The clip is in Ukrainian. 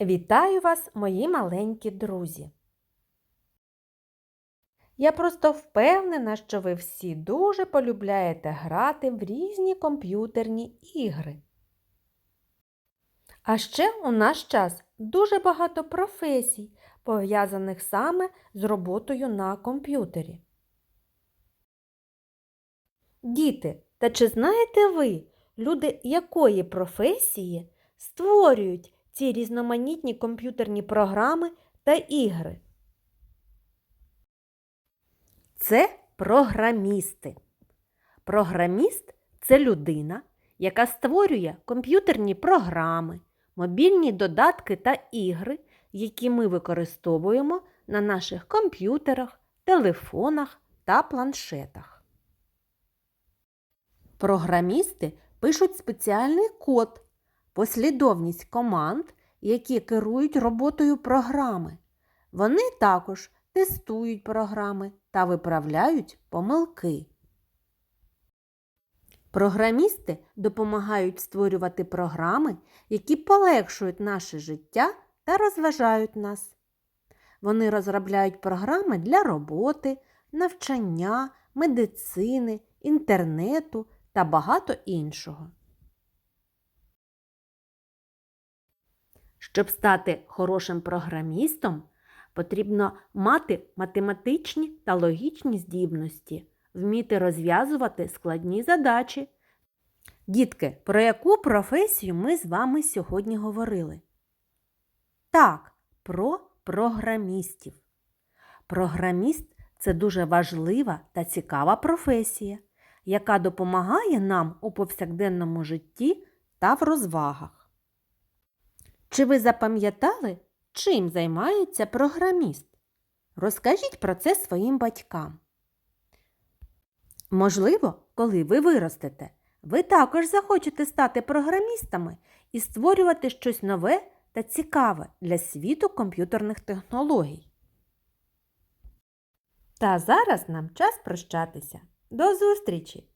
Вітаю вас, мої маленькі друзі! Я просто впевнена, що ви всі дуже полюбляєте грати в різні комп'ютерні ігри. А ще у наш час дуже багато професій, пов'язаних саме з роботою на комп'ютері. Діти, та чи знаєте ви, люди якої професії створюють ці різноманітні комп'ютерні програми та ігри? Це програмісти. Програміст це людина, яка створює комп'ютерні програми, мобільні додатки та ігри, які ми використовуємо на наших комп'ютерах, телефонах та планшетах. Програмісти пишуть спеціальний код, послідовність команд, які керують роботою програми. Вони також тестують програми та виправляють помилки. Програмісти допомагають створювати програми, які полегшують наше життя та розважають нас. Вони розробляють програми для роботи, навчання, медицини, інтернету та багато іншого. Щоб стати хорошим програмістом, потрібно мати математичні та логічні здібності, вміти розв'язувати складні задачі. Дітки, про яку професію ми з вами сьогодні говорили? Так, про програмістів. Програміст це дуже важлива та цікава професія, яка допомагає нам у повсякденному житті та в розвагах. Чи ви запам'ятали, чим займається програміст? Розкажіть про це своїм батькам. Можливо, коли ви виростете, ви також захочете стати програмістами і створювати щось нове та цікаве для світу комп'ютерних технологій. Та зараз нам час прощатися. До зустрічі!